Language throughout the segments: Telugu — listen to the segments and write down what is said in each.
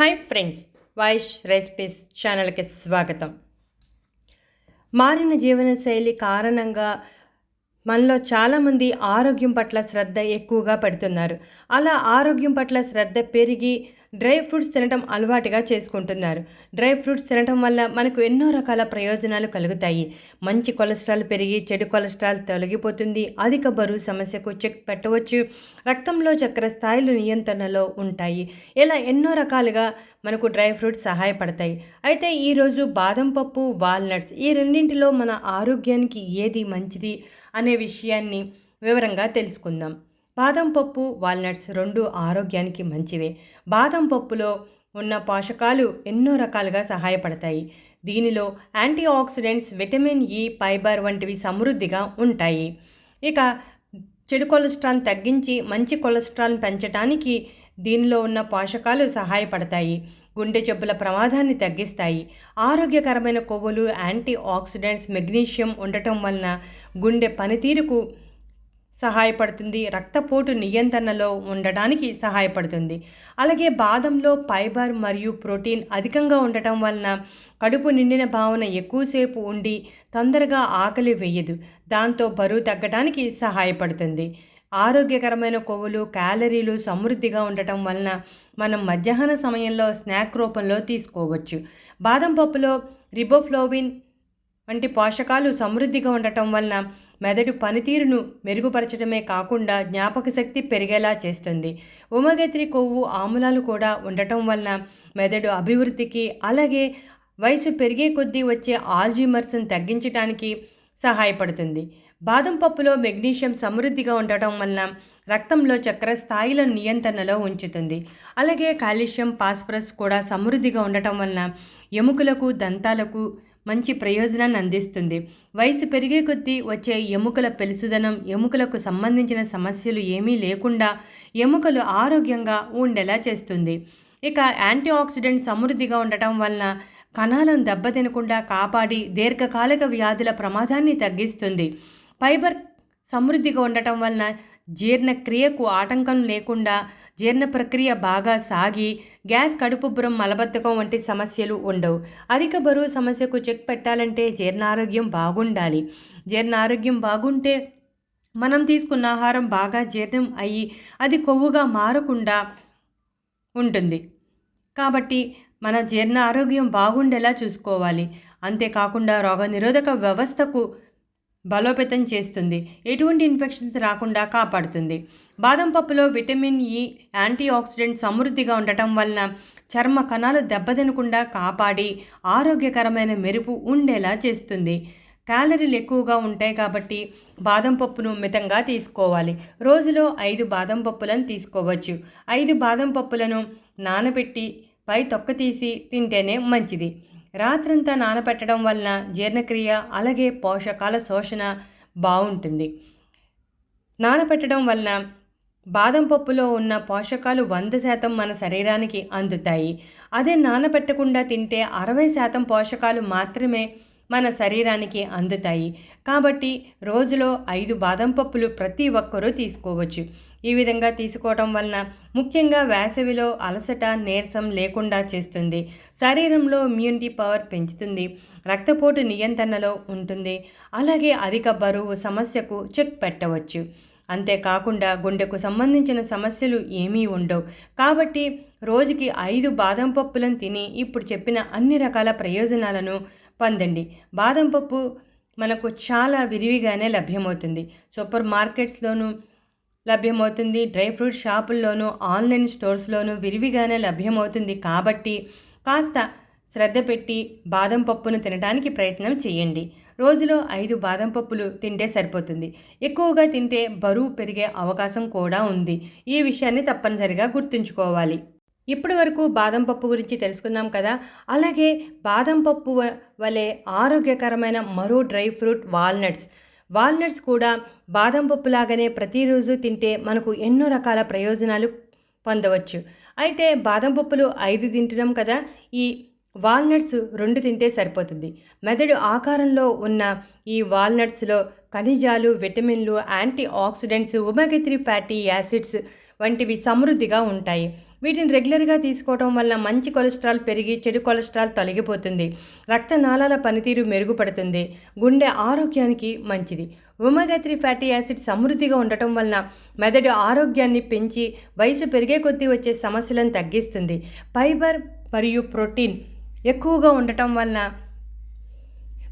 హాయ్ ఫ్రెండ్స్ వైష్ రెసిపీస్ ఛానల్కి స్వాగతం. మారిన జీవనశైలి కారణంగా మనలో చాలామంది ఆరోగ్యం పట్ల శ్రద్ధ ఎక్కువగా పెడుతున్నారు. అలా ఆరోగ్యం పట్ల శ్రద్ధ పెరిగి డ్రై ఫ్రూట్స్ తినడం అలవాటుగా చేసుకుంటున్నారు. డ్రై ఫ్రూట్స్ తినడం వల్ల మనకు ఎన్నో రకాల ప్రయోజనాలు కలుగుతాయి. మంచి కొలెస్ట్రాల్ పెరిగి చెడు కొలెస్ట్రాల్ తొలగిపోతుంది. అధిక బరువు సమస్యకు చెక్ పెట్టవచ్చు. రక్తంలో చక్కెర స్థాయిలు నియంత్రణలో ఉంటాయి. ఇలా ఎన్నో రకాలుగా మనకు డ్రై ఫ్రూట్స్ సహాయపడతాయి. అయితే ఈరోజు బాదం పప్పు వాల్నట్స్ ఈ రెండింటిలో మన ఆరోగ్యానికి ఏది మంచిది అనే విషయాన్ని వివరంగా తెలుసుకుందాం. బాదం పప్పు వాల్నట్స్ రెండు ఆరోగ్యానికి మంచివే. బాదం పప్పులో ఉన్న పోషకాలు ఎన్నో రకాలుగా సహాయపడతాయి. దీనిలో antioxidants vitamin E fibre వంటివి సమృద్ధిగా ఉంటాయి. ఇక చెడు కొలెస్ట్రాల్ తగ్గించి మంచి కొలెస్ట్రాల్ పెంచడానికి దీనిలో ఉన్న పోషకాలు సహాయపడతాయి. గుండె జబ్బుల ప్రమాదాన్ని తగ్గిస్తాయి. ఆరోగ్యకరమైన కొవ్వులు యాంటీ ఆక్సిడెంట్స్ మెగ్నీషియం ఉండటం వలన గుండె పనితీరుకు సహాయపడుతుంది. రక్తపోటు నియంత్రణలో ఉండడానికి సహాయపడుతుంది. అలాగే బాదంలో ఫైబర్ మరియు ప్రోటీన్ అధికంగా ఉండటం వలన కడుపు నిండిన భావన ఎక్కువసేపు ఉండి తొందరగా ఆకలి వేయదు. దాంతో బరువు తగ్గడానికి సహాయపడుతుంది. ఆరోగ్యకరమైన కొవ్వులు క్యాలరీలు సమృద్ధిగా ఉండటం వలన మనం మధ్యాహ్న సమయంలో స్నాక్ రూపంలో తీసుకోవచ్చు. బాదం పప్పులో రిబోఫ్లోవిన్ వంటి పోషకాలు సమృద్ధిగా ఉండటం వలన మెదడు పనితీరును మెరుగుపరచడమే కాకుండా జ్ఞాపక శక్తి పెరిగేలా చేస్తుంది. ఉమగెత్రి కొవ్వు ఆమ్లాలు కూడా ఉండటం వలన మెదడు అభివృద్ధికి అలాగే వయసు పెరిగే కొద్దీ వచ్చే ఆల్జీమర్స్ని తగ్గించడానికి సహాయపడుతుంది. బాదం పప్పులో మెగ్నీషియం సమృద్ధిగా ఉండటం వలన రక్తంలో చక్కెర స్థాయిల నియంత్రణలో ఉంచుతుంది. అలాగే కాల్షియం ఫాస్ఫరస్ కూడా సమృద్ధిగా ఉండటం వలన ఎముకలకు దంతాలకు మంచి ప్రయోజనాన్ని అందిస్తుంది. వయసు పెరిగే కొద్దీ వచ్చే ఎముకల పెలుసుదనం ఎముకలకు సంబంధించిన సమస్యలు ఏమీ లేకుండా ఎముకలు ఆరోగ్యంగా ఉండేలా చేస్తుంది. ఇక యాంటీ ఆక్సిడెంట్ సమృద్ధిగా ఉండటం వలన కణాలను దెబ్బతినకుండా కాపాడి దీర్ఘకాలిక వ్యాధుల ప్రమాదాన్ని తగ్గిస్తుంది. ఫైబర్ సమృద్ధిగా ఉండటం వలన జీర్ణక్రియకు ఆటంకం లేకుండా జీర్ణ ప్రక్రియ బాగా సాగి గ్యాస్ కడుపుబ్బరం మలబద్ధకం వంటి సమస్యలు ఉండవు. అధిక బరువు సమస్యకు చెక్ పెట్టాలంటే జీర్ణారోగ్యం బాగుండాలి. జీర్ణారోగ్యం బాగుంటే మనం తీసుకున్న ఆహారం బాగా జీర్ణం అయ్యి అది కొవ్వుగా మారకుండా ఉంటుంది. కాబట్టి మన జీర్ణ ఆరోగ్యం బాగుండేలా చూసుకోవాలి. అంతేకాకుండా రోగనిరోధక వ్యవస్థకు బలోపేతం చేస్తుంది. ఎటువంటి ఇన్ఫెక్షన్స్ రాకుండా కాపాడుతుంది. బాదం పప్పులో vitamin e E antioxidant సమృద్ధిగా ఉండటం వలన చర్మ కణాలు దెబ్బతినకుండా కాపాడి ఆరోగ్యకరమైన మెరుపు ఉండేలా చేస్తుంది. క్యాలరీలు ఎక్కువగా ఉంటాయి కాబట్టి బాదం పప్పును మితంగా తీసుకోవాలి. రోజులో ఐదు బాదం పప్పులను తీసుకోవచ్చు. ఐదు బాదం పప్పులను నానబెట్టి పై తొక్క తీసి తింటేనే మంచిది. రాత్రంతా నానబెట్టడం వలన జీర్ణక్రియ అలాగే పోషకాల శోషణ బాగుంటుంది. నానబెట్టడం వలన బాదం పప్పులో ఉన్న పోషకాలు వంద శాతం మన శరీరానికి అందుతాయి. అదే నానబెట్టకుండా తింటే అరవై శాతం పోషకాలు మాత్రమే మన శరీరానికి అందుతాయి. కాబట్టి రోజులో ఐదు బాదం పప్పులు ప్రతి ఒక్కరూ తీసుకోవచ్చు. ఈ విధంగా తీసుకోవటం వలన ముఖ్యంగా వేసవిలో అలసట నీరసం లేకుండా చేస్తుంది. శరీరంలో ఇమ్యూనిటీ పవర్ పెంచుతుంది. రక్తపోటు నియంత్రణలో ఉంటుంది. అలాగే అధిక బరువు సమస్యకు చెక్ పెట్టవచ్చు. అంతేకాకుండా గుండెకు సంబంధించిన సమస్యలు ఏమీ ఉండవు. కాబట్టి రోజుకి ఐదు బాదం పప్పులను తిని ఇప్పుడు చెప్పిన అన్ని రకాల ప్రయోజనాలను పొందండి. బాదం పప్పు మనకు చాలా విరివిగానే లభ్యమవుతుంది. సూపర్ మార్కెట్స్లోనూ లభ్యమవుతుంది. డ్రై ఫ్రూట్ షాపుల్లోనూ ఆన్లైన్ స్టోర్స్లోనూ విరివిగానే లభ్యమవుతుంది కాబట్టి కాస్త శ్రద్ధ పెట్టి బాదం పప్పును తినడానికి ప్రయత్నం చేయండి. రోజులో ఐదు బాదం పప్పులు తింటే సరిపోతుంది. ఎక్కువగా తింటే బరువు పెరిగే అవకాశం కూడా ఉంది. ఈ విషయాన్ని తప్పనిసరిగా గుర్తుంచుకోవాలి. ఇప్పటి వరకు బాదం పప్పు గురించి తెలుసుకున్నాం కదా. అలాగే బాదం పప్పు వలె ఆరోగ్యకరమైన మరో డ్రై ఫ్రూట్ వాల్నట్స్. వాల్నట్స్ కూడా బాదం పప్పు లాగానే ప్రతిరోజు తింటే మనకు ఎన్నో రకాల ప్రయోజనాలు పొందవచ్చు. అయితే బాదం పప్పులు ఐదు తింటున్నాం కదా. ఈ వాల్నట్స్ రెండు తింటే సరిపోతుంది. మెదడు ఆకారంలో ఉన్న ఈ వాల్నట్స్లో ఖనిజాలు విటమిన్లు antioxidants omega three fatty acids వంటివి సమృద్ధిగా ఉంటాయి. వీటిని రెగ్యులర్గా తీసుకోవడం వల్ల మంచి కొలెస్ట్రాల్ పెరిగి చెడు కొలెస్ట్రాల్ తొలగిపోతుంది. రక్తనాళాల పనితీరు మెరుగుపడుతుంది. గుండె ఆరోగ్యానికి మంచిది. ఒమేగా త్రీ ఫ్యాటీ యాసిడ్ సమృద్ధిగా ఉండటం వలన మెదడు ఆరోగ్యాన్ని పెంచి వయసు పెరిగే కొద్దీ వచ్చే సమస్యలను తగ్గిస్తుంది. ఫైబర్ మరియు ప్రోటీన్ ఎక్కువగా ఉండటం వలన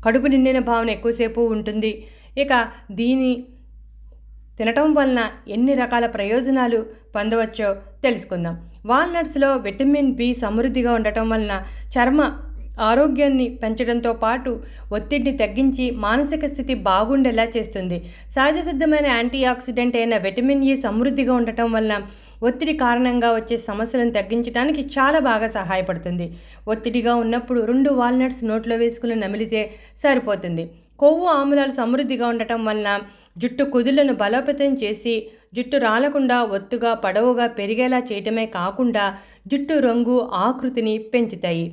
కడుపు నిండిన భావన ఎక్కువసేపు ఉంటుంది. ఇక దీని తినటం వలన ఎన్ని రకాల ప్రయోజనాలు పొందవచ్చో తెలుసుకుందాం. వాల్నట్స్లో విటమిన్ బి సమృద్ధిగా ఉండటం వలన చర్మ ఆరోగ్యాన్ని పెంచడంతో పాటు ఒత్తిడిని తగ్గించి మానసిక స్థితి బాగుండేలా చేస్తుంది. సహజ సిద్ధమైన యాంటీ ఆక్సిడెంట్ అయిన విటమిన్ ఈ సమృద్ధిగా ఉండటం వలన ఒత్తిడి కారణంగా వచ్చే సమస్యలను తగ్గించడానికి చాలా బాగా సహాయపడుతుంది. ఒత్తిడిగా ఉన్నప్పుడు రెండు వాల్నట్స్ నోట్లో వేసుకుని నమిలితే సరిపోతుంది. కొవ్వు ఆమ్లాలు సమృద్ధిగా ఉండటం వలన జుట్టు కుదులను బలోపేతం చేసి జుట్టు రాలకుండా ఒత్తుగా పొడవుగా పెరిగేలా చేయటమే కాకుండా జుట్టు రంగు ఆకృతిని పెంచుతాయి.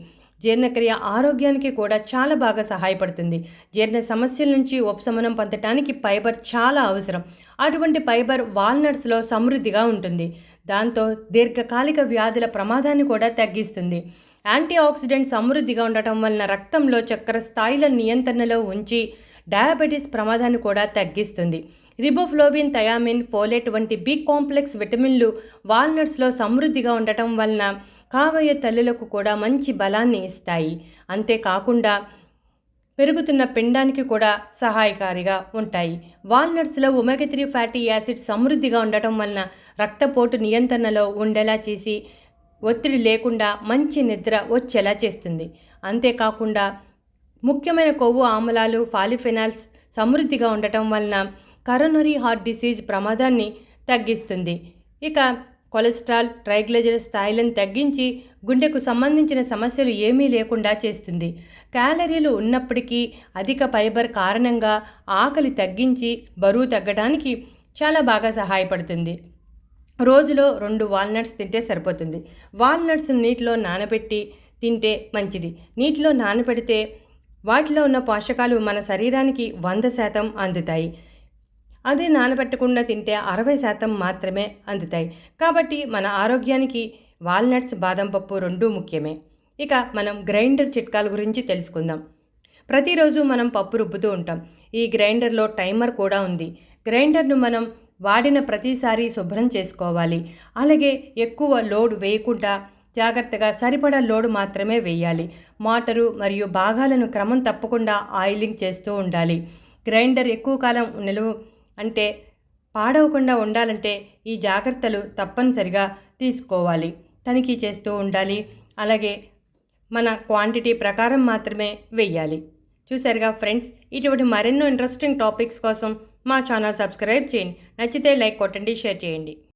జీర్ణక్రియ ఆరోగ్యానికి కూడా చాలా బాగా సహాయపడుతుంది. జీర్ణ సమస్యల నుంచి ఉపశమనం పొందటానికి ఫైబర్ చాలా అవసరం. అటువంటి ఫైబర్ వాల్నట్స్లో సమృద్ధిగా ఉంటుంది. దాంతో దీర్ఘకాలిక వ్యాధుల ప్రమాదాన్ని కూడా తగ్గిస్తుంది. యాంటీ ఆక్సిడెంట్ సమృద్ధిగా ఉండటం వలన రక్తంలో చక్కెర స్థాయిల నియంత్రణలో ఉంచి డయాబెటీస్ ప్రమాదాన్ని కూడా తగ్గిస్తుంది. రిబోఫ్లోవిన్ థయామిన్ ఫోలేట్ వంటి బి కాంప్లెక్స్ విటమిన్లు వాల్నట్స్లో సమృద్ధిగా ఉండటం వలన కాబోయే తల్లులకు కూడా మంచి బలాన్ని ఇస్తాయి. అంతేకాకుండా పెరుగుతున్న పిండానికి కూడా సహాయకారిగా ఉంటాయి. వాల్నట్స్లో ఒమెగా త్రీ ఫ్యాటీ యాసిడ్ సమృద్ధిగా ఉండటం వలన రక్తపోటు నియంత్రణలో ఉండేలా చేసి ఒత్తిడి లేకుండా మంచి నిద్ర వచ్చేలా చేస్తుంది. అంతేకాకుండా ముఖ్యమైన కొవ్వు ఆమ్లాలు ఫాలిఫెనాల్స్ సమృద్ధిగా ఉండటం వలన కరోనరీ హార్ట్ డిసీజ్ ప్రమాదాన్ని తగ్గిస్తుంది. ఇక కొలెస్ట్రాల్ ట్రైగ్లెజర్ స్థాయిలను తగ్గించి గుండెకు సంబంధించిన సమస్యలు ఏమీ లేకుండా చేస్తుంది. క్యాలరీలు ఉన్నప్పటికీ అధిక ఫైబర్ కారణంగా ఆకలి తగ్గించి బరువు తగ్గడానికి చాలా బాగా సహాయపడుతుంది. రోజులో రెండు వాల్నట్స్ తింటే సరిపోతుంది. వాల్నట్స్ నీటిలో నానబెట్టి తింటే మంచిది. నీటిలో నానబెడితే వాటిలో ఉన్న పోషకాలు మన శరీరానికి వంద శాతం అందుతాయి. అదే నానబెట్టకుండా తింటే అరవై శాతం మాత్రమే అందుతాయి. కాబట్టి మన ఆరోగ్యానికి వాల్నట్స్ బాదం పప్పు రెండూ ముఖ్యమే. ఇక మనం గ్రైండర్ చిట్కాల గురించి తెలుసుకుందాం. ప్రతిరోజు మనం పప్పు రుబ్బుతూ ఉంటాం. ఈ గ్రైండర్లో టైమర్ కూడా ఉంది. గ్రైండర్ను మనం వాడిన ప్రతిసారి శుభ్రం చేసుకోవాలి. అలాగే ఎక్కువ లోడ్ వేయకుండా జాగ్రత్తగా సరిపడా లోడ్ మాత్రమే వేయాలి. మోటరు మరియు భాగాలను క్రమం తప్పకుండా ఆయిలింగ్ చేస్తూ ఉండాలి. గ్రైండర్ ఎక్కువ కాలం నిలువ అంటే పాడవకుండా ఉండాలంటే ఈ జాగ్రత్తలు తప్పనిసరిగా తీసుకోవాలి. తనిఖీ చేస్తూ ఉండాలి. అలాగే మన క్వాంటిటీ ప్రకారం మాత్రమే వెయ్యాలి చూసారుగా ఫ్రెండ్స్ ఇటువంటి మరెన్నో ఇంట్రెస్టింగ్ టాపిక్స్ కోసం మా ఛానల్ సబ్స్క్రైబ్ చేయండి. నచ్చితే లైక్ కొట్టండి షేర్ చేయండి.